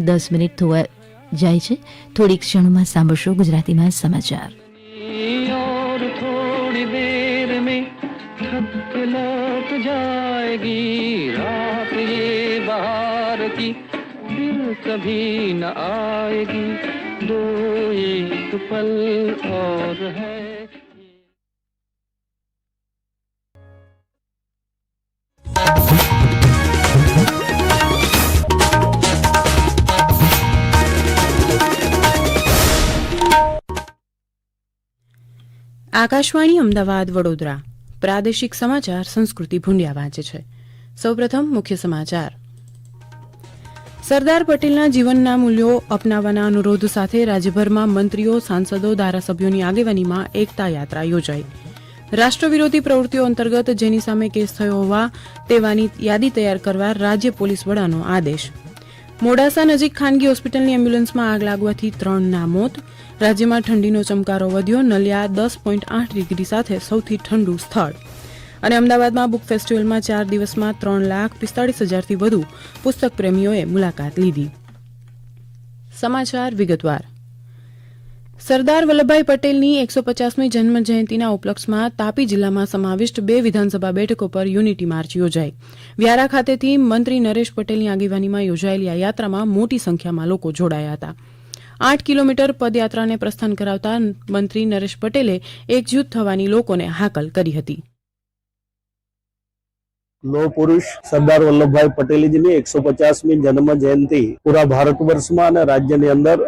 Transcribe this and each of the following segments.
દસ મિનિટ થવા જાય છે થોડીક ક્ષણોમાં સાંભળશો ગુજરાતીમાં સમાચાર और थोड़ी देर में थक लग जाएगी रात ये बाहर की फिर कभी न आएगी दो एक पल और है આકાશવાણી અમદાવાદ વડોદરા. પ્રાદેશિક સમાચાર સંસ્કૃતિ ભુંડિયા વાંચે છે. સૌપ્રથમ મુખ્ય સમાચાર. સરદાર પટેલના જીવનના મૂલ્યો અપનાવવાના અનુરોધ સાથે રાજ્યભરમાં મંત્રીઓ, સાંસદો, ધારાસભ્યોની આગેવાનીમાં એકતા યાત્રા યોજાઈ. રાષ્ટ્રવિરોધી પ્રવૃત્તિઓ અંતર્ગત જેની સામે કેસ થયો હોવા તેવાની યાદી તૈયાર કરવા રાજ્ય પોલીસ વડાનો આદેશ. મોડાસા નજીક ખાનગી હોસ્પિટલની એમ્બ્યુલન્સમાં આગ લાગવાથી ત્રણના મોત રાજ્યમાં ઠંડીનો ચમકારો વધ્યો, નલિયા દસ પોઈન્ટ આઠ ડિગ્રી સાથે સૌથી ઠંડુ સ્થળ. અને અમદાવાદમાં બુક ફેસ્ટિવલમાં ચાર દિવસમાં ત્રણ લાખ પિસ્તાળીસ હજારથી વધુ પુસ્તક પ્રેમીઓએ મુલાકાત લીધી. સમાચાર વિગતવાર. સરદાર વલ્લભભાઈ પટેલની એકસો પચાસમી જન્મ જયંતિના ઉપલક્ષમાં તાપી જિલ્લામાં સમાવિષ્ટ બે વિધાનસભા બેઠકો પર યુનિટી માર્ચ યોજાઈ. વ્યારા ખાતેથી મંત્રી નરેશ પટેલની આગેવાનીમાં યોજાયેલી આ યાત્રામાં મોટી સંખ્યામાં લોકો જોડાયા હતા. આઠ કિલોમીટર પદયાત્રાને પ્રસ્થાન કરાવતા મંત્રી નરેશ પટેલે એકજૂથ થવાની લોકોને હાકલ કરી હતી. લોહ પુરુષ સરદાર વલ્લભભાઈ પટેલજીની એકસો પચાસમી જન્મ જયંતિ પૂરા ભારત વર્ષમાં અને રાજ્યની અંદર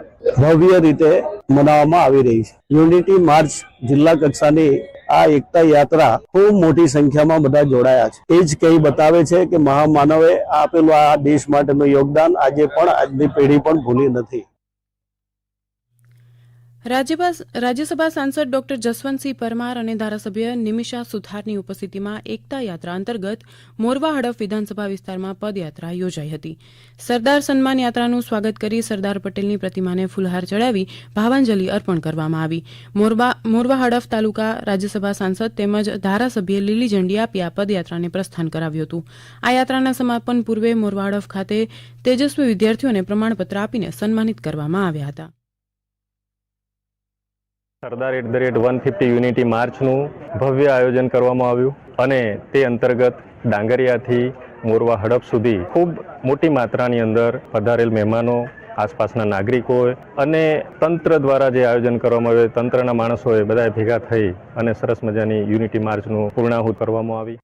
ભવ્ય રીતે મનાવવામાં આવી રહી છે. યુનિટી માર્ચ જિલ્લા કક્ષાની આ એકતા યાત્રા ખૂબ મોટી સંખ્યામાં બધા જોડાયા છે. એ જ કહી બતાવે છે કે મહામાનવે આપેલું આ દેશ માટેનું યોગદાન આજે પણ આજની પેઢી પણ ભૂલી નથી. રાજ્યસભા સાંસદ ડોક્ટર જસવંતસિંહ પરમાર અને ધારાસભ્ય નિમિષા સુથારની ઉપસ્થિતિમાં એકતા યાત્રા અંતર્ગત મોરવા હડફ વિધાનસભા વિસ્તારમાં પદયાત્રા યોજાઈ હતી. સરદાર સન્માન યાત્રાનું સ્વાગત કરી સરદાર પટેલની પ્રતિમાને ફૂલહાર ચડાવી ભાવાંજલિ અર્પણ કરવામાં આવી. મોરવા હડફ તાલુકા રાજ્યસભા સાંસદ તેમજ ધારાસભ્યે લીલી ઝંડી આપી આ પદયાત્રાને પ્રસ્થાન કરાવ્યું હતું. આ યાત્રાના સમાપન પૂર્વે મોરવા હડફ ખાતે તેજસ્વી વિદ્યાર્થીઓને પ્રમાણપત્ર આપીને સન્માનિત કરવામાં આવ્યા હતા. Sardar at the rate one fifty unity માર્ચનું ભવ્ય આયોજન કરવામાં આવ્યું અને તે અંતર્ગત ડાંગરિયાથી મોરવા હડપ સુધી ખૂબ મોટી માત્રાની અંદર પધારેલ મહેમાનો, આસપાસના નાગરિકોએ અને તંત્ર દ્વારા જે આયોજન કરવામાં આવ્યું તંત્રના માણસોએ બધાએ ભેગા થઈ અને સરસ મજાની યુનિટી માર્ચનું પૂર્ણાહુત કરવામાં આવી.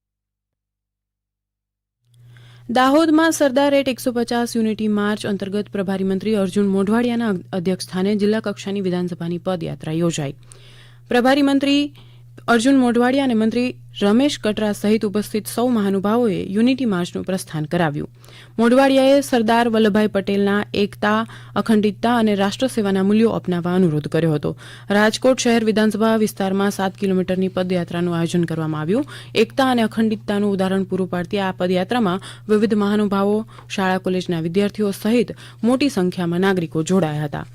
દાહોદમાં સરદાર એટ એકસો પચાસ યુનિટી માર્ચ અંતર્ગત પ્રભારી મંત્રી અર્જુન મોઢવાડિયાના અધ્યક્ષસ્થાને જિલ્લા કક્ષાની વિધાનસભાની પદયાત્રા યોજાઈ. પ્રભારી મંત્રી અર્જુન મોઢવાડિયા અને મંત્રી રમેશ કટરા સહિત ઉપસ્થિત સૌ મહાનુભાવોએ યુનિટી માર્ચનું પ્રસ્થાન કરાવ્યું. મોઢવાડિયાએ સરદાર વલ્લભભાઈ પટેલના એકતા, અખંડિતતા અને રાષ્ટ્રસેવાના મૂલ્યો અપનાવવા અનુરોધ કર્યો હતો. રાજકોટ શહેર વિધાનસભા વિસ્તારમાં સાત કિલોમીટરની પદયાત્રાનું આયોજન કરવામાં આવ્યું. એકતા અને અખંડિતતાનું ઉદાહરણ પૂરું પાડતી આ પદયાત્રામાં વિવિધ મહાનુભાવો, શાળા કોલેજના વિદ્યાર્થીઓ સહિત મોટી સંખ્યામાં નાગરિકો જોડાયા હતા.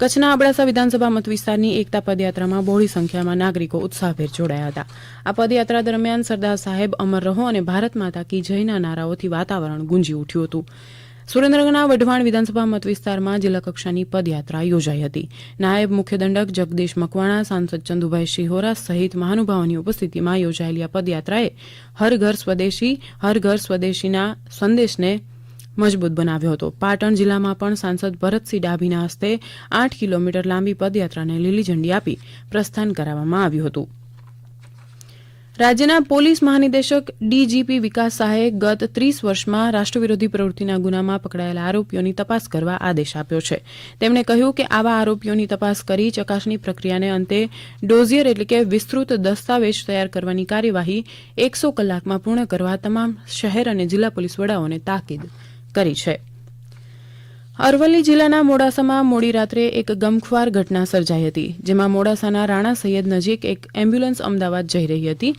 કચ્છના અબડાસા વિધાનસભા મત વિસ્તારની એકતા પદયાત્રામાં બહોળી સંખ્યામાં નાગરિકો ઉત્સાહભેર જોડાયા હતા. આ પદયાત્રા દરમિયાન સરદાર સાહેબ અમર રહો અને ભારત માતા કી જયના નારાઓથી વાતાવરણ ગુંજી ઉઠ્યું હતું. સુરેન્દ્રનગરના વઢવાણ વિધાનસભા મત વિસ્તારમાં જિલ્લા કક્ષાની પદયાત્રા યોજાઈ હતી. નાયબ મુખ્ય દંડક જગદીશ મકવાણા, સાંસદ ચંદુભાઈ શિહોરા સહિત મહાનુભાવોની ઉપસ્થિતિમાં યોજાયેલી આ પદયાત્રાએ હર ઘર સ્વદેશી, હર ઘર સ્વદેશીના સંદેશને મજબૂત બનાવ્યો હતો. પાટણ જિલ્લામાં પણ સાંસદ ભરતસિંહ ડાભીના હસ્તે આઠ કિલોમીટર લાંબી પદયાત્રાને લીલી ઝંડી આપી પ્રસ્થાન કરાવવામાં આવ્યું હતું. રાજ્યના પોલીસ મહાનિદેશક ડીજીપી વિકાસ શાહે ગત ત્રીસ વર્ષમાં રાષ્ટ્રવિરોધી પ્રવૃત્તિના ગુનામાં પકડાયેલા આરોપીઓની તપાસ કરવા આદેશ આપ્યો છે. તેમણે કહ્યું કે આવા આરોપીઓની તપાસ કરી ચકાસણી પ્રક્રિયાને અંતે ડોઝિયર એટલે કે વિસ્તૃત દસ્તાવેજ તૈયાર કરવાની કાર્યવાહી એકસો કલાકમાં પૂર્ણ કરવા તમામ શહેર અને જિલ્લા પોલીસ વડાઓને તાકીદ કરી છે. અરવલ્લી જિલ્લાના મોડાસામાં મોડી રાત્રે એક ગમખ્વાર ઘટના સર્જાઈ હતી, જેમાં મોડાસાના રાણા સૈયદ નજીક એક એમ્બ્યુલન્સ અમદાવાદ જઈ રહી હતી,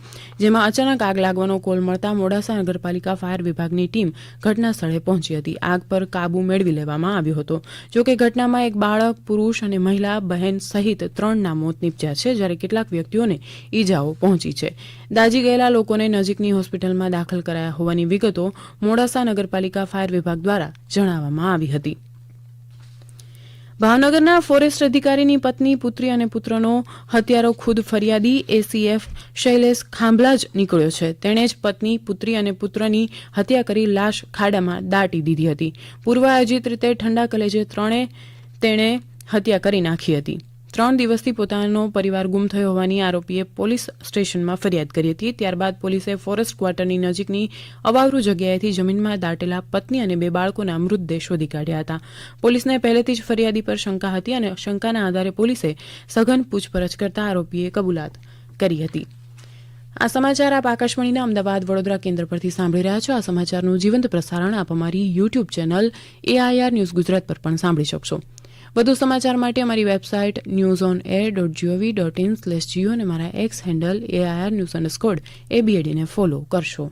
જેમાં અચાનક આગ લાગવાનો કોલ મળતા મોડાસા નગરપાલિકા ફાયર વિભાગની ટીમ ઘટના સ્થળે પહોંચી હતી. આગ પર કાબુ મેળવી લેવામાં આવ્યો હતો. જોકે ઘટનામાં એક બાળક, પુરુષ અને મહિલા બહેન સહિત ત્રણના મોત નીપજ્યા છે, જ્યારે કેટલાક વ્યક્તિઓને ઈજાઓ પહોંચી છે. દાજી ગયેલા લોકોને નજીકની હોસ્પિટલમાં દાખલ કરાયા હોવાની વિગતો મોડાસા નગરપાલિકા ફાયર વિભાગ દ્વારા જણાવવામાં આવી હતી. ભાવનગરના ફોરેસ્ટ અધિકારીની પત્ની, પુત્રી અને પુત્રનો હત્યારો ખુદ ફરિયાદી એસીએફ શૈલેષ ખાંભલા જ નીકળ્યો છે. તેણે જ પત્ની, પુત્રી અને પુત્રની હત્યા કરી લાશ ખાડામાં દાટી દીધી હતી. પૂર્વ આયોજિત રીતે ઠંડા કલેજે ત્રણે તેણે હત્યા કરી નાખી હતી. ત્રણ દિવસથી પોતાનો પરિવાર ગુમ થયો હોવાની આરોપીએ પોલીસ સ્ટેશનમાં ફરિયાદ કરી હતી. ત્યારબાદ પોલીસે ફોરેસ્ટ ક્વાર્ટરની નજીકની અવાવરૂ જગ્યાએથી જમીનમાં દાટેલા પત્ની અને બે બાળકોના મૃતદેહ શોધી કાઢ્યા હતા. પોલીસને પહેલેથી જ ફરિયાદી પર શંકા હતી અને શંકાના આધારે પોલીસે સઘન પૂછપરછ કરતા આરોપીએ કબૂલાત કરી હતી. આ સમાચાર આપ આકાશવાણીના અમદાવાદ વડોદરા કેન્દ્ર પરથી સાંભળી રહ્યા છો. આ સમાચારનું જીવંત પ્રસારણ આપ અમારી YouTube channel AIR news Gujarat પર પણ સાંભળી શકશો. વધુ સમાચાર માટે અમારી website news on air dot G O V dot in slash G O અને મારા X handle AIR news underscore એબીએડીને follow કરશો.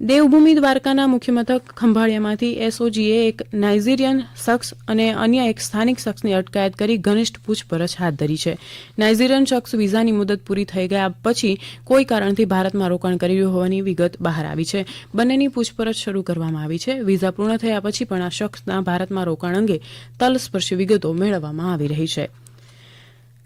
દેવભૂમિ દ્વારકાના મુખ્ય મથક ખંભાળિયામાંથી એસઓજીએ એક નાઇઝીરિયન શખ્સ અને અન્ય એક સ્થાનિક શખ્સની અટકાયત કરી ઘનિષ્ઠ પૂછપરછ હાથ ધરી છે. નાઇઝીરિયન શખ્સ વિઝાની મુદત પૂરી થઈ ગયા પછી કોઈ કારણથી ભારતમાં રોકાણ કરી રહ્યો હોવાની વિગત બહાર આવી છે. બંનેની પૂછપરછ શરૂ કરવામાં આવી છે. વિઝા પૂર્ણ થયા પછી પણ આ શખ્સના ભારતમાં રોકાણ અંગે તલસ્પર્શી વિગતો મેળવવામાં આવી રહી છે.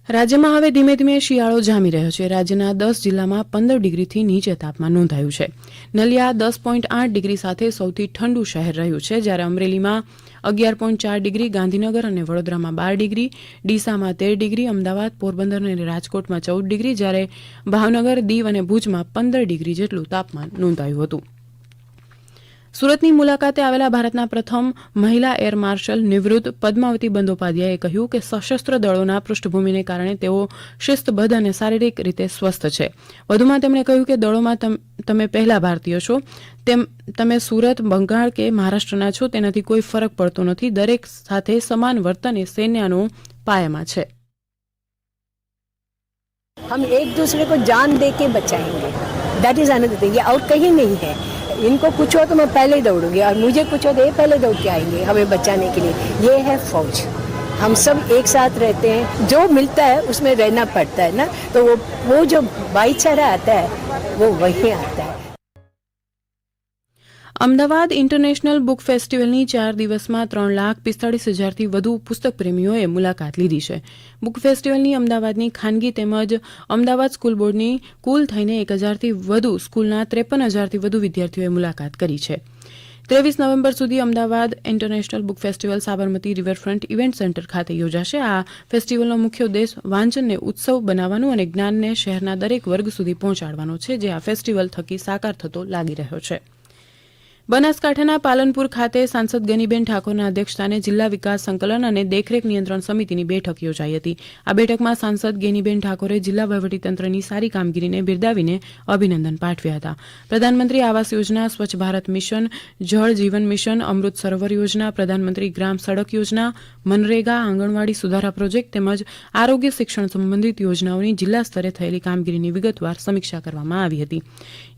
રાજ્યમાં હવે ધીમે ધીમે શિયાળો જામી રહ્યો છે. રાજ્યના દસ જિલ્લામાં પંદર ડિગ્રીથી નીચે તાપમાન નોંધાયું છે. નલિયા દસ પોઈન્ટ આઠ ડિગ્રી સાથે સૌથી ઠંડુ શહેર રહ્યું છે, જ્યારે અમરેલીમાં અગિયાર પોઈન્ટ ચાર ડિગ્રી, ગાંધીનગર અને વડોદરામાં બાર ડિગ્રી, ડીસામાં તેર ડિગ્રી, અમદાવાદ, પોરબંદર અને રાજકોટમાં ચૌદ ડિગ્રી, જ્યારે ભાવનગર, દીવ અને ભુજમાં પંદર ડિગ્રી જેટલું તાપમાન નોંધાયું હતું. સુરતની મુલાકાતે આવેલા ભારતના પ્રથમ મહિલા એર માર્શલ નિવૃત્ત પદ્માવતી બંદોપાધ્યાયે કહ્યું કે સશસ્ત્ર દળોના પૃષ્ઠભૂમિને કારણે તેઓ શિસ્તબદ્ધ અને શારીરિક રીતે સ્વસ્થ છે વધુમાં તેમણે કહ્યું કે દળોમાં તમ- તમે પહેલા ભારતીય છો તેમ તમે સુરત બંગાળ કે મહારાષ્ટ્રના છો તેનાથી કોઈ ફરક પડતો નથી દરેક સાથે સમાન વર્તન એ સૈન્યનો પાયામાં છે हम एक दूसरे को जान दे के बचाएंगे दैट इज अनदर थिंग ये और कहीं नहीं है इनको कुछ हो तो मैं पहले ही दौड़ूँगी और मुझे कुछ हो तो ये पहले दौड़ के आएँगे हमें बचाने के लिए। ये है फौज। हम सब एक साथ रहते हैं। जो मिलता है, उसमें रहना पड़ता है ना? तो वो वो जो भाईचारा आता है, वो वहीं आता है। અમદાવાદ ઇન્ટરનેશનલ બુક ફેસ્ટિવલની ચાર દિવસમાં ત્રણ લાખ પિસ્તાળીસ હજારથી વધુ પુસ્તક પ્રેમીઓએ મુલાકાત લીધી છે. બુક ફેસ્ટિવલની અમદાવાદની ખાનગી તેમજ અમદાવાદ સ્કૂલ બોર્ડની કુલ થઈને એક હજારથી વધુ સ્કૂલના ત્રેપન હજારથી વધુ વિદ્યાર્થીઓએ મુલાકાત કરી છે. ત્રેવીસ નવેમ્બર સુધી Ahmedabad international book festival Sabarmati riverfront event centre ખાતે યોજાશે. આ ફેસ્ટિવલનો મુખ્ય ઉદ્દેશ વાંચનને ઉત્સવ બનાવવાનું અને જ્ઞાનને શહેરના દરેક વર્ગ સુધી પહોંચાડવાનો છે, જે આ ફેસ્ટિવલ થકી સાકાર થતો લાગી રહ્યો છે. બનાસકાંઠાના પાલનપુર ખાતે સાંસદ ગનીબેન ઠાકોરના અધ્યક્ષસ્થાને જિલ્લા વિકાસ સંકલન અને દેખરેખ નિયંત્રણ સમિતિની બેઠક યોજાઈ હતી. આ બેઠકમાં સાંસદ ગેનીબેન ઠાકોરે જિલ્લા વહીવટીતંત્રની સારી કામગીરીને બિરદાવીને અભિનંદન પાઠવ્યા હતા. પ્રધાનમંત્રી આવાસ યોજના, સ્વચ્છ ભારત મિશન, જળ જીવન મિશન, અમૃત સરોવર યોજના, પ્રધાનમંત્રી ગ્રામ સડક યોજના, મનરેગા, આંગણવાડી સુધારા પ્રોજેક્ટ તેમજ આરોગ્ય શિક્ષણ સંબંધિત યોજનાઓની જિલ્લા સ્તરે થયેલી કામગીરીની વિગતવાર સમીક્ષા કરવામાં આવી હતી.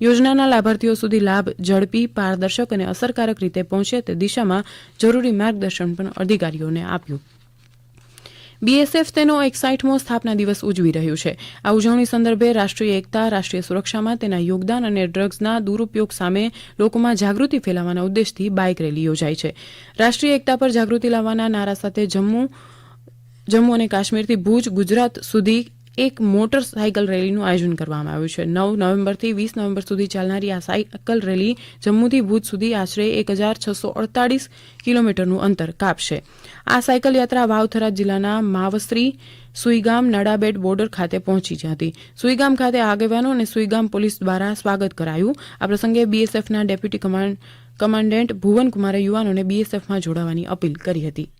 યોજનાના લાભાર્થીઓ સુધી લાભ, ઝડપી, પારદર્શક અને અસરકારક રીતે પહોંચે તે દિશામાં જરૂરી માર્ગદર્શન પણ અધિકારીઓને આપ્યું. બીએસએફ તેનો એકસાઠમો સ્થાપના દિવસ ઉજવી રહ્યું છે. આ ઉજવણી સંદર્ભે રાષ્ટ્રીય એકતા, રાષ્ટ્રીય સુરક્ષામાં તેના યોગદાન અને ડ્રગ્સના દુરુપયોગ સામે લોકોમાં જાગૃતિ ફેલાવવાના ઉદ્દેશથી બાઇક રેલી યોજાઈ છે. રાષ્ટ્રીય એકતા પર જાગૃતિ લાવવાના નારા સાથે જમ્મુ જમ્મુ અને કાશ્મીરથી ભુજ, ગુજરાત સુધી એક મોટરસાયકલ રેલીનું આયોજન કરવામાં આવ્યું છે. નવ નવેમ્બરથી વીસ નવેમ્બર સુધી ચાલનારી આ સાયકલ રેલી જમ્મુથી ભુજ સુધી આશરે એક હજાર છસો અડતાળીસ કિલોમીટરનું અંતર કાપશે. આ સાયકલ યાત્રા વાવથરા જિલ્લાના માવસ્ત્રી સુઈગામ નડાબેટ બોર્ડર ખાતે પહોંચી હતી. સુઈગામ ખાતે આગેવાનો અને સુઈગામ પોલીસ દ્વારા સ્વાગત કરાયું. આ પ્રસંગે બીએસએફના ડેપ્યુટી કમાન્ડ, કમાન્ડન્ટ ભુવનકુમારે યુવાનોને બીએસએફમાં જોડાવાની અપીલ કરી હતી.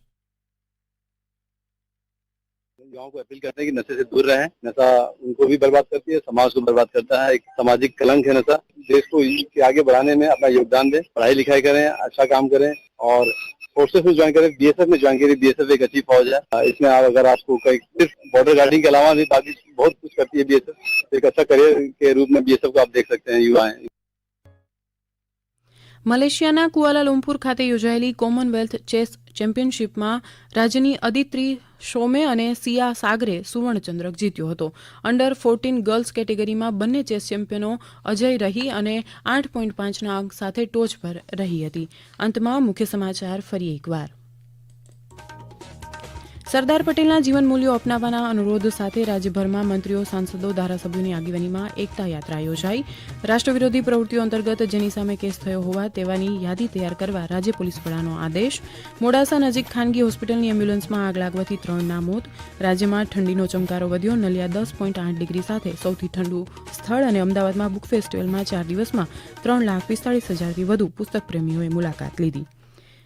युवाओं को अपील करते हैं कि नशे से दूर रहें। नशा उनको भी बर्बाद करती है, समाज को बर्बाद करता है। एक सामाजिक कलंक है नशा। देश को आगे बढ़ाने में अपना योगदान दें, पढ़ाई लिखाई करें अच्छा काम करें और फोर्सेस में ज्वाइन करें बीएसएफ में ज्वाइन करिए बीएसएफ एक अच्छी फौज है। इसमें आप अगर आपको कहीं सिर्फ़ बॉर्डर गार्डिंग के अलावा भी बाकी बहुत कुछ करती है बीएसएफ एक अच्छा करियर के रूप में बीएसएफ को आप देख सकते हैं, युवा મલેશિયાના કુઆલાલુમ્પુર ખાતે યોજાયેલી કોમનવેલ્થ ચેસ ચેમ્પિયનશિપમાં રાજ્યની અદિત્રી શોમે અને સિયા સાગરે સુવર્ણચંદ્રક જીત્યો હતો. અંડર ફોર્ટીન ગર્લ્સ કેટેગરીમાં બંને ચેસ ચેમ્પિયનો અજય રહી અને આઠ પોઈન્ટ પાંચના અંક સાથે ટોચ પર રહી હતી. અંતમાં મુખ્ય સમાચાર ફરી એકવાર. સરદાર પટેલના જીવન મૂલ્યો અપનાવવાના અનુરોધ સાથે રાજ્યભરમાં મંત્રીઓ, સાંસદો, ધારાસભ્યોની આગેવાનીમાં એકતા યાત્રા યોજાઈ. રાષ્ટ્રવિરોધી પ્રવૃત્તિઓ અંતર્ગત જેની સામે કેસ થયો હોવા તેવાની યાદી તૈયાર કરવા રાજ્ય પોલીસ વડાનો આદેશ. મોડાસા નજીક ખાનગી હોસ્પિટલની એમ્બ્યુલન્સમાં આગ લાગવાથી ત્રણના મોત. રાજ્યમાં ઠંડીનો ચમકારો વધ્યો. નલિયા દસ પોઈન્ટ આઠ ડિગ્રી સાથે સૌથી ઠંડુ સ્થળ અને અમદાવાદમાં બુક ફેસ્ટિવલમાં ચાર દિવસમાં ત્રણ લાખ પિસ્તાળીસ હજારથી વધુ પુસ્તક પ્રેમીઓએ મુલાકાત લીધી.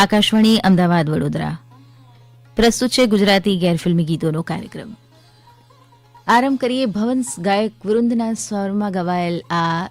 આકાશવાણી, અમદાવાદ, વડોદરા. પ્રસ્તુત છે ગુજરાતી ગેરફિલ્મી ગીતોનો કાર્યક્રમ. આરંભ કરીએ ભવન્સ ગાયક વૃંદના સ્વરમાં ગવાયેલ આ